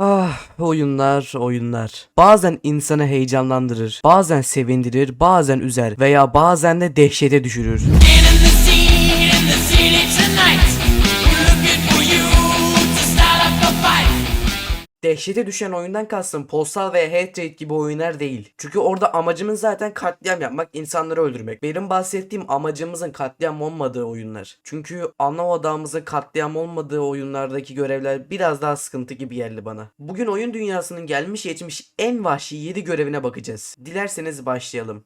Ah oyunlar oyunlar. Bazen insanı heyecanlandırır, bazen sevindirir, bazen üzer veya bazen de dehşete düşürür. Dehşete düşen oyundan kastım Postal ve Hatred gibi oyunlar değil. Çünkü orada amacımız zaten katliam yapmak, insanları öldürmek. Benim bahsettiğim amacımızın katliam olmadığı oyunlar. Çünkü ana odamızın katliam olmadığı oyunlardaki görevler biraz daha sıkıntı gibi geldi bana. Bugün oyun dünyasının gelmiş geçmiş en vahşi 7 görevine bakacağız. Dilerseniz başlayalım.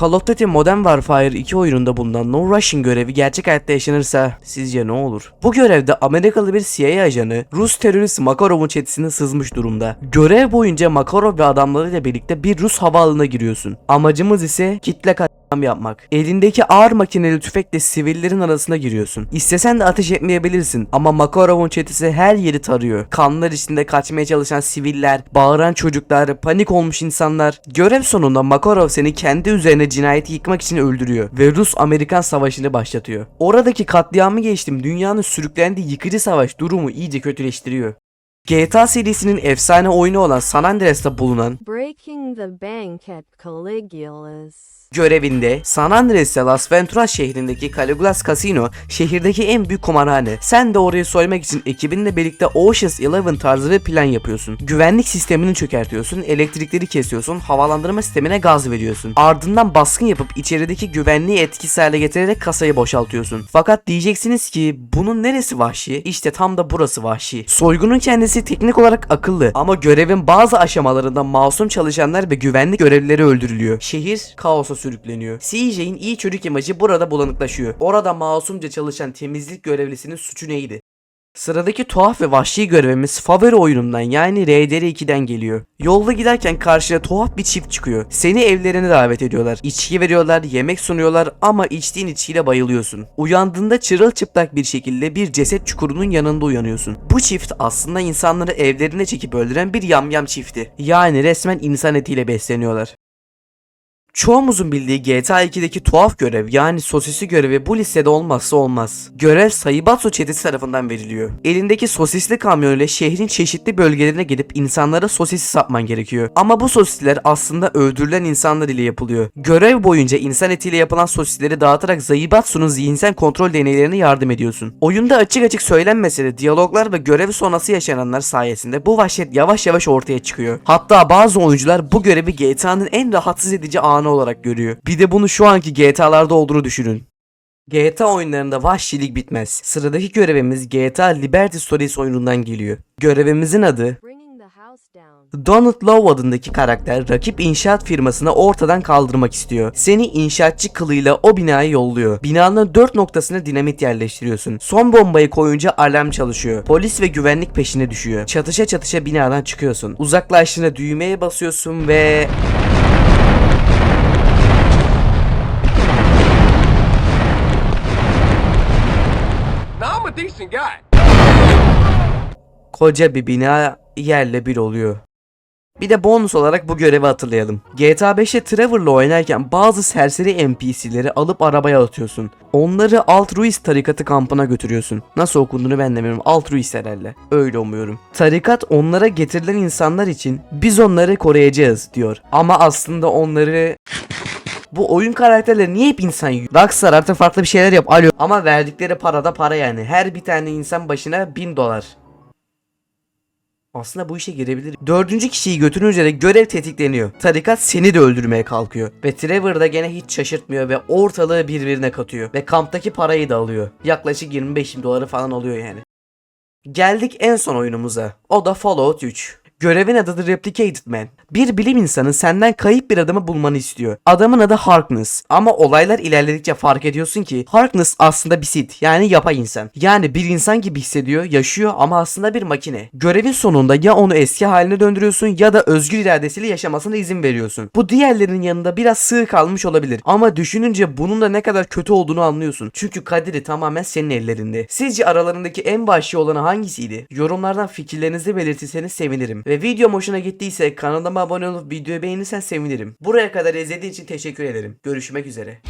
Call of Duty Modern Warfare 2 oyununda bulunan No Rushing görevi gerçek hayatta yaşanırsa sizce ne olur? Bu görevde Amerikalı bir CIA ajanı Rus terörist Makarov'un çetesine sızmış durumda. Görev boyunca Makarov ve adamlarıyla birlikte bir Rus havaalanına giriyorsun. Amacımız ise kitle katliam yapmak. Elindeki ağır makineli tüfekle sivillerin arasına giriyorsun. İstesen de ateş etmeyebilirsin ama Makarov'un çetesi her yeri tarıyor. Kanlar içinde kaçmaya çalışan siviller, bağıran çocuklar, panik olmuş insanlar. Görev sonunda Makarov seni kendi üzerine cinayeti yıkmak için öldürüyor ve Rus-Amerikan savaşını başlatıyor. Oradaki katliamı geçtim dünyanın sürüklendiği yıkıcı savaş durumu iyice kötüleştiriyor. GTA serisinin efsane oyunu olan San Andreas'ta bulunan Breaking the bank at Caligula's. görevinde San Andreas'te Las Venturas şehrindeki Caligula's Casino şehirdeki en büyük kumarhane. Sen de orayı soymak için ekibinle birlikte Ocean's Eleven tarzı bir plan yapıyorsun. Güvenlik sistemini çökertiyorsun, elektrikleri kesiyorsun, havalandırma sistemine gaz veriyorsun. Ardından baskın yapıp içerideki güvenliği etkisiz hale getirerek kasayı boşaltıyorsun. Fakat diyeceksiniz ki bunun neresi vahşi? İşte tam da burası vahşi. Soygunun kendisi teknik olarak akıllı ama görevin bazı aşamalarında masum çalışanlar ve güvenlik görevlileri öldürülüyor. Şehir kaosa sürükleniyor. CJ'in iyi çocuk imajı burada bulanıklaşıyor. Orada masumca çalışan temizlik görevlisinin suçu neydi? Sıradaki tuhaf ve vahşi görevimiz favori oyunumdan yani RDR2'den geliyor. Yolda giderken karşına tuhaf bir çift çıkıyor. Seni evlerine davet ediyorlar. İçki veriyorlar, yemek sunuyorlar ama içtiğin içkiyle bayılıyorsun. Uyandığında çırılçıplak bir şekilde bir ceset çukurunun yanında uyanıyorsun. Bu çift aslında insanları evlerine çekip öldüren bir yamyam çifti. Yani resmen insan etiyle besleniyorlar. Çoğumuzun bildiği GTA 2'deki tuhaf görev yani sosisli görevi bu listede olmazsa olmaz. Görev Saibatsu çetesi tarafından veriliyor. Elindeki sosisli kamyon ile şehrin çeşitli bölgelerine gidip insanlara sosisi satman gerekiyor. Ama bu sosisler aslında öldürülen insanlar ile yapılıyor. Görev boyunca insan etiyle yapılan sosisleri dağıtarak Zaibatsu'nun zihinsel kontrol deneylerine yardım ediyorsun. Oyunda açık açık söylenmese de diyaloglar ve görev sonrası yaşananlar sayesinde bu vahşet yavaş yavaş ortaya çıkıyor. Hatta bazı oyuncular bu görevi GTA'nın en rahatsız edici anı olarak görüyor. Bir de bunu şu anki GTA'larda olduğunu düşünün. GTA oyunlarında vahşilik bitmez. Sıradaki görevimiz GTA Liberty Stories oyunundan geliyor. Görevimizin adı. Donald Love adındaki karakter rakip inşaat firmasını ortadan kaldırmak istiyor. Seni inşaatçı kılıyla o binaya yolluyor. Binanın dört noktasına dinamit yerleştiriyorsun. Son bombayı koyunca alarm çalışıyor. Polis ve güvenlik peşine düşüyor. Çatışa çatışa binadan çıkıyorsun. Uzaklaştığında düğmeye basıyorsun ve... decent guy. koca bir bina yerle bir oluyor. Bir de bonus olarak bu görevi hatırlayalım. GTA 5'te Trevor'la oynarken bazı serseri NPC'leri alıp arabaya atıyorsun. Onları Altruist tarikatı kampına götürüyorsun. Nasıl okunduğunu ben de bilmiyorum. Altruist herhalde. Öyle umuyorum. Tarikat onlara getirilen insanlar için biz onları koruyacağız diyor. Ama aslında onları bu oyun karakterleri niye hep insan yiyor? Rockstar artık farklı bir şeyler yap. Alo. Ama verdikleri para da para yani. Her bir tane insan başına 1000 dolar. Aslında bu işe girebilir. Dördüncü kişiyi götürünce de görev tetikleniyor. Tarikat seni de öldürmeye kalkıyor. Ve Trevor da gene hiç şaşırtmıyor ve ortalığı birbirine katıyor. Ve kamptaki parayı da alıyor. Yaklaşık 25 bin doları falan alıyor yani. Geldik en son oyunumuza. O da Fallout 3. Görevin adı The Replicated Man. Bir bilim insanı senden kayıp bir adamı bulmanı istiyor. Adamın adı Harkness. Ama olaylar ilerledikçe fark ediyorsun ki Harkness aslında bir Sith. Yani yapay insan. Yani bir insan gibi hissediyor, yaşıyor ama aslında bir makine. Görevin sonunda ya onu eski haline döndürüyorsun ya da özgür iradesiyle yaşamasına izin veriyorsun. Bu diğerlerinin yanında biraz sığ kalmış olabilir. Ama düşününce bunun da ne kadar kötü olduğunu anlıyorsun. Çünkü kaderi tamamen senin ellerinde. Sizce aralarındaki en vahşi olanı hangisiydi? Yorumlardan fikirlerinizi belirtirseniz sevinirim. Ve videom hoşuna gittiyse kanalıma abone olup videoyu beğenirsen sevinirim. Buraya kadar izlediğin için teşekkür ederim. Görüşmek üzere.